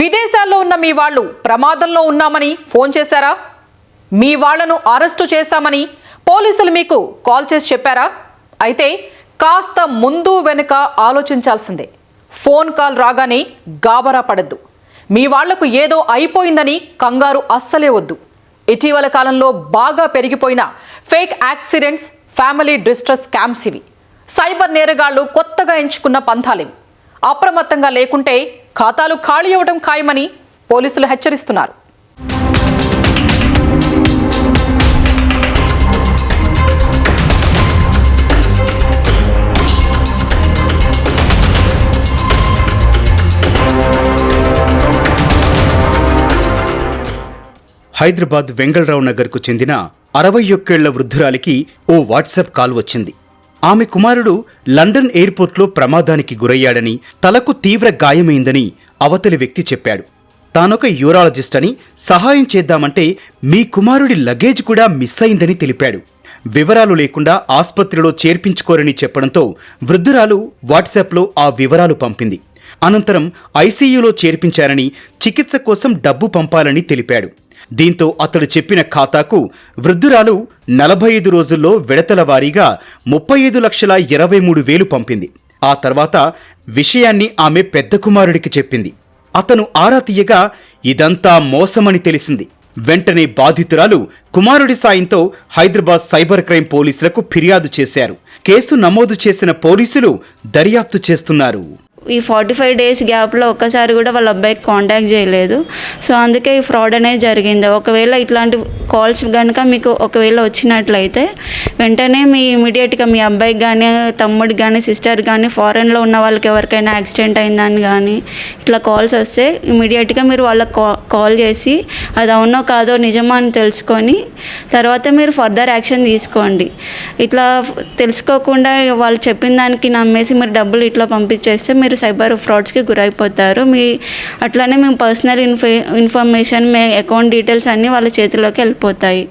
విదేశాల్లో ఉన్న మీ వాళ్ళు ప్రమాదంలో ఉన్నామని ఫోన్ చేశారా? మీ వాళ్ళను అరెస్టు చేశామని పోలీసులు మీకు కాల్ చేసి చెప్పారా? అయితే కాస్త ముందు వెనుక ఆలోచించాల్సిందే. ఫోన్ కాల్ రాగానే గాబరా పడద్దు. మీ వాళ్ళకు ఏదో అయిపోయిందని కంగారు అస్సలే వద్దు. ఇటీవల కాలంలో బాగా పెరిగిపోయిన fake accidents family distress scams ఇవి. సైబర్ నేరగాళ్ళు కొత్తగా ఎంచుకున్న పంథాలివి. అప్రమత్తంగా లేకుంటే ఖాతాలు ఖాళీ అవ్వడం ఖాయమని పోలీసులు హెచ్చరిస్తున్నారు. హైదరాబాద్ వెంగళరావు నగర్కు చెందిన అరవై ఒక్కేళ్ళ వృద్ధురాలికి ఓ వాట్సాప్ కాల్ వచ్చింది. ఆమె కుమారుడు లండన్ ఎయిర్పోర్ట్లో ప్రమాదానికి గురయ్యాడని తలకు తీవ్ర గాయమైందని అవతలి వ్యక్తి చెప్పాడు. తానొక యూరాలజిస్ట్ అని సహాయం చేద్దామంటే మీ కుమారుడి లగేజ్ కూడా మిస్ అయిందని తెలిపాడు. వివరాలు లేకుండా ఆస్పత్రిలో చేర్పించుకోరని చెప్పడంతో వృద్ధురాలు వాట్సాప్లో ఆ వివరాలు పంపింది. అనంతరం ఐసీయూలో చేర్పించారని చికిత్స కోసం డబ్బు పంపాలని తెలిపాడు. దీంతో అతడు చెప్పిన ఖాతాకు వృద్ధురాలు నలభై ఐదు రోజుల్లో విడతల వారీగా ముప్పై ఐదు లక్షల ఇరవై మూడు వేలు పంపింది. ఆ తర్వాత విషయాన్ని ఆమె పెద్ద కుమారుడికి చెప్పింది. అతను ఆరా తీయగా ఇదంతా మోసమని తెలిసింది. వెంటనే బాధితురాలు కుమారుడి సాయంతో హైదరాబాద్ సైబర్ క్రైమ్ పోలీసులకు ఫిర్యాదు చేశారు. కేసు నమోదు చేసిన పోలీసులు దర్యాప్తు చేస్తున్నారు. ఈ ఫార్టీ ఫైవ్ డేస్ గ్యాప్లో ఒక్కసారి కూడా వాళ్ళ అబ్బాయికి కాంటాక్ట్ చేయలేదు. సో అందుకే ఈ ఫ్రాడ్ అనేది జరిగింది. ఒకవేళ ఇట్లాంటి కాల్స్ కనుక మీకు ఒకవేళ వచ్చినట్లయితే వెంటనే మీ ఇమీడియట్గా మీ అబ్బాయికి కానీ తమ్ముడికి కానీ సిస్టర్ కానీ ఫారెన్లో ఉన్న వాళ్ళకి ఎవరికైనా యాక్సిడెంట్ అయిందని కానీ ఇట్లా కాల్స్ వస్తే ఇమీడియట్గా మీరు వాళ్ళకి కా కాల్ చేసి అది అవునో కాదో నిజమా అని తెలుసుకొని తర్వాత మీరు ఫర్దర్ యాక్షన్ తీసుకోండి. ఇట్లా తెలుసుకోకుండా వాళ్ళు చెప్పిన దానికి నమ్మేసి మీరు డబ్బులు ఇట్లా పంపించేస్తే మీరు సైబర్ ఫ్రాడ్స్కి గురైపోతారు. మీ అట్లానే మేము పర్సనల్ ఇన్ఫ ఇన్ఫర్మేషన్ మీ అకౌంట్ డీటెయిల్స్ అన్నీ వాళ్ళ చేతిలోకి వెళ్ళిపోతాయి.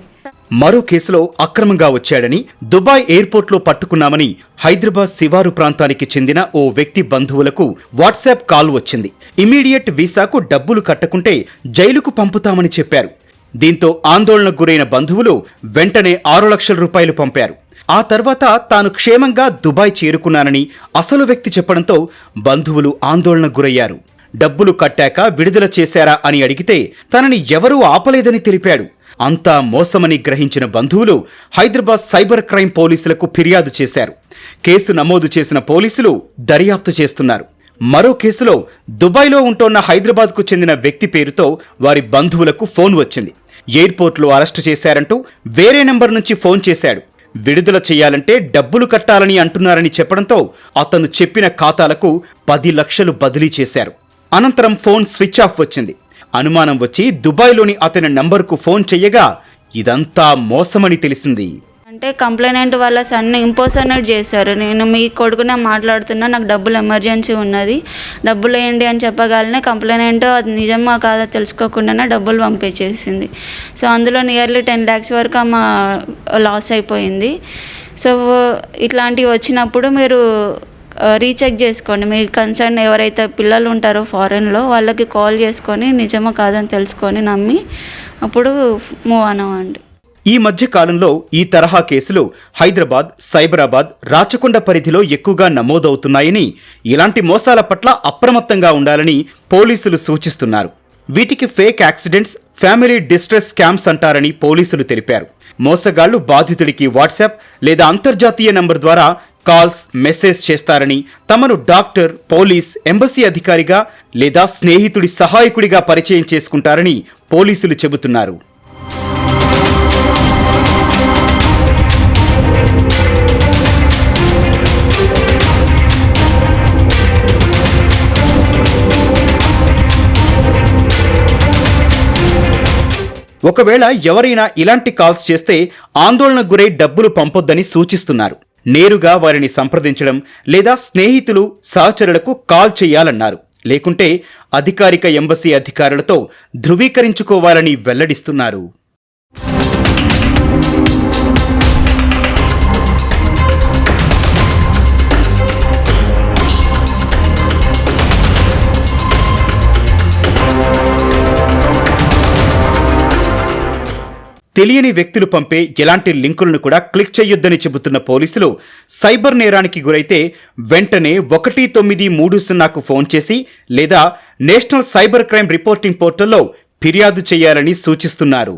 మరో కేసులో అక్రమంగా వచ్చాడని దుబాయ్ ఎయిర్పోర్ట్లో పట్టుకున్నామని హైదరాబాద్ శివారు ప్రాంతానికి చెందిన ఓ వ్యక్తి బంధువులకు వాట్సాప్ కాల్ వచ్చింది. ఇమీడియట్ వీసాకు డబ్బులు కట్టకుంటే జైలుకు పంపుతామని చెప్పారు. దీంతో ఆందోళనకు గురైన బంధువులు వెంటనే ఆరు లక్షల రూపాయలు పంపారు. ఆ తర్వాత తాను క్షేమంగా దుబాయ్ చేరుకున్నానని అసలు వ్యక్తి చెప్పడంతో బంధువులు ఆందోళన గురయ్యారు. డబ్బులు కట్టాక విడుదల చేశారా అని అడిగితే తనని ఎవరూ ఆపలేదని తెలిపాడు. అంతా మోసమని గ్రహించిన బంధువులు హైదరాబాద్ సైబర్ క్రైమ్ పోలీసులకు ఫిర్యాదు చేశారు. కేసు నమోదు చేసిన పోలీసులు దర్యాప్తు చేస్తున్నారు. మరో కేసులో దుబాయ్లో ఉంటోన్న హైదరాబాద్కు చెందిన వ్యక్తి పేరుతో వారి బంధువులకు ఫోన్ వచ్చింది. ఎయిర్పోర్ట్లో అరెస్టు చేశారంటూ వేరే నెంబర్ నుంచి ఫోన్ చేశాడు. విడుదల చేయాలంటే డబ్బులు కట్టాలని అంటున్నారని చెప్పడంతో అతను చెప్పిన ఖాతాలకు పది లక్షలు బదిలీ చేశారు. అనంతరం ఫోన్ స్విచ్ ఆఫ్ వచ్చింది. అనుమానం వచ్చి దుబాయ్లోని అతని నంబర్కు ఫోన్ చెయ్యగా ఇదంతా మోసమని తెలిసింది. అంటే కంప్లైనెంట్ వాళ్ళ సన్ ఇంపోసనేట్ చేశారు. నేను మీ కొడుకునే మాట్లాడుతున్నా నాకు డబ్బులు ఎమర్జెన్సీ ఉన్నది. డబ్బులు వేయండి అని చెప్పగానే కంప్లైనెంట్ అది నిజమా కాదా తెలుసుకోకుండానే డబ్బులు పంపించేసింది. సో అందులో నియర్లీ టెన్ ల్యాక్స్ వరకు మా లాస్ అయిపోయింది. సో ఇట్లాంటివి వచ్చినప్పుడు మీరు రీచెక్ చేసుకోండి. మీ కన్సర్న్ ఎవరైతే పిల్లలు ఉంటారో ఫారెన్లో వాళ్ళకి కాల్ చేసుకొని నిజమా కాదని తెలుసుకొని నమ్మి అప్పుడు మూవ్ అనవండి ఈ మధ్య కాలంలో ఈ తరహా కేసులు హైదరాబాద్ సైబరాబాద్ రాచకొండ పరిధిలో ఎక్కువగా నమోదవుతున్నాయని ఇలాంటి మోసాల పట్ల అప్రమత్తంగా ఉండాలని పోలీసులు సూచిస్తున్నారు. వీటికి fake accidents family distress scams అంటారని పోలీసులు తెలిపారు. మోసగాళ్ళు బాధితుడికి వాట్సాప్ లేదా అంతర్జాతీయ నంబర్ ద్వారా కాల్స్ మెసేజ్ చేస్తారని తమను డాక్టర్ పోలీస్ ఎంబసీ అధికారిగా లేదా స్నేహితుడి సహాయకుడిగా పరిచయం చేసుకుంటారని పోలీసులు చెబుతున్నారు. ఒకవేళ ఎవరైనా ఇలాంటి కాల్స్ చేస్తే ఆందోళన గురై డబ్బులు పంపొద్దని సూచిస్తున్నారు. నేరుగా వారిని సంప్రదించడం లేదా స్నేహితులు సహచరులకు కాల్ చేయాలన్నారు. లేకుంటే అధికారిక ఎంబసీ అధికారులతో ధృవీకరించుకోవాలని వెల్లడిస్తున్నారు. తెలియని వ్యక్తులు పంపే ఎలాంటి లింకులను కూడా క్లిక్ చేయొద్దని చెబుతున్న పోలీసులు సైబర్ నేరానికి గురైతే వెంటనే ఒకటి తొమ్మిది మూడు సున్నాకు ఫోన్ చేసి లేదా నేషనల్ సైబర్ క్రైమ్ రిపోర్టింగ్ పోర్టల్లో ఫిర్యాదు చేయాలని సూచిస్తున్నారు.